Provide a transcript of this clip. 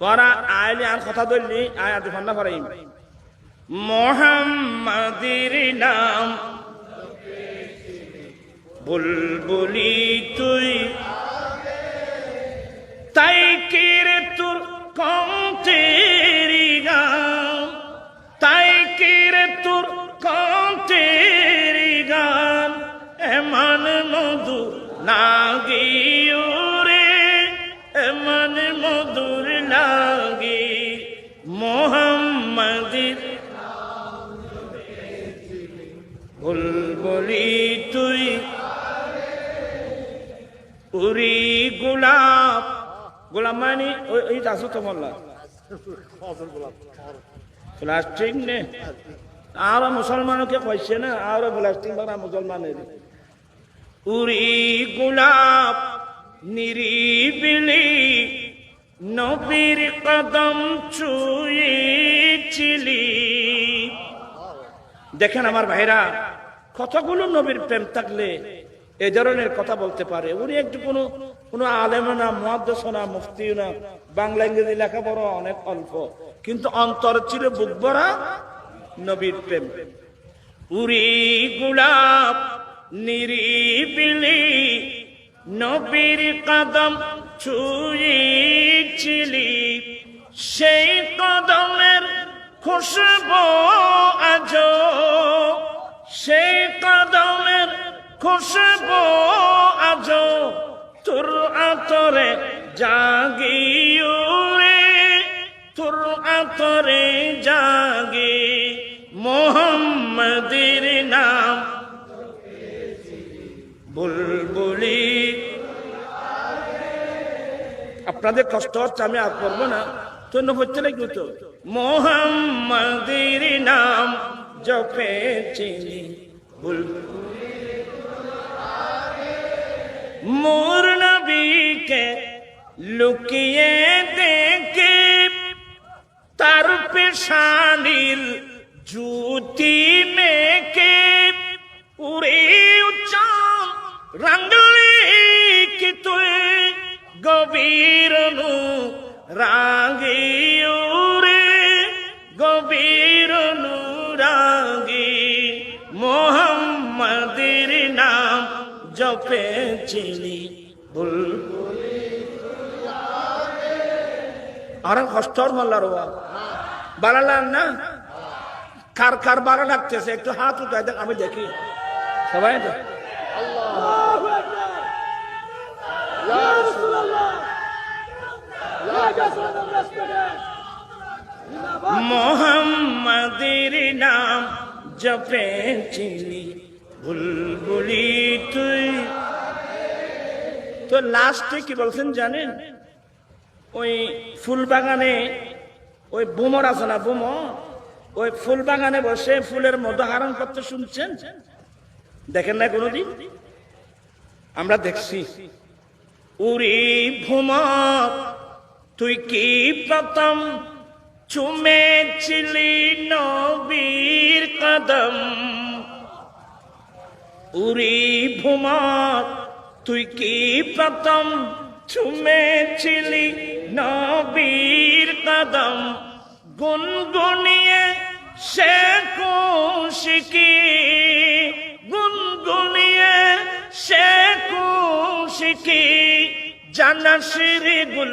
তোরা আইলি আর কথা ধরলি আয় আদি ফান্না ফারাইম মোহাম্মদের নাম বুলবুলি তুই। তাই কেরে তোর কন্তেরি গান। তাই কেরে তোর কন্তেরি গান। এমন মধু লাগিও মোহাম্মদের বুলবুলি তুই উরি গোলাপ। গোলাপ মানে ওই আসো তো প্লাস্টিক নে। আর মুসলমানকে কইছে না, আর প্লাস্টিক বানা মুসলমানের। উরি গোলাপ, নিরিবিলি, নবীর কদম ছুঁয়েছিলি দেখেন আমার ভাইরা, কতগুলো নবীর প্রেম থাকলে এ ধরনের কথা বলতে পারে। উনি একটু কোনো কোনো আলেম না মহাদ্দেশ না, মুফতিও না। বাংলা, ইংরেজি লেখাপড়া অনেক অল্প। কিন্তু অন্তর ছিল বুক ভরা নবীর প্রেম। উরি গোলাপ, নিরিবিলি নবীর কদম ছুঁয়েছিলি। সেই কদমের খুশবু আজ সেই কদমের খুশবু আজ তোর আতরে জাগিও রে, তোর আতরে জাগে মোহাম্মদের নাম। বুলবুলি। আপনাদের কষ্ট হচ্ছে, আমি আর করব না। তো হচ্ছে নাকি তো মোহাম্মদের নাম জপে চিনি। মোর নবীকে লুকিয়ে দেখে, তার পেশানির জুতি মেকে উড়ে উচ্চান রাঙ্গলি কি তুই? গভীর নু রাগে উরে গভীর রাগে নাম জপে চিনি। আর কষ্টর মাল্লার বালা লাগ না? কার কার বালা লাগতেছে একটু হাত দেখ, আমি দেখি। সবাই দেখ মোহাম্মদের নাম জপে চিনি, বুলবুলি তুই। তো লাস্টে কি বলছেন জানেন? ওই ফুল বাগানে ওই বুমর আছে না বুমর? ওই ফুল বাগানে বসে ফুলের মধু হারণ করতে শুনছেন? দেখেন না কোনোদিন? আমরা দেখছি। উরি ভুমর তুই কি প্রথম চুমেছিলি নবীর কদম? উরি ভুমর, তুই কি প্রথম চুমেছিলি নবীর কদম? গুনগুনিয়ে সে কুশিকি গুনগুনিয়ে সে কুশিকি জানাসিরি গুল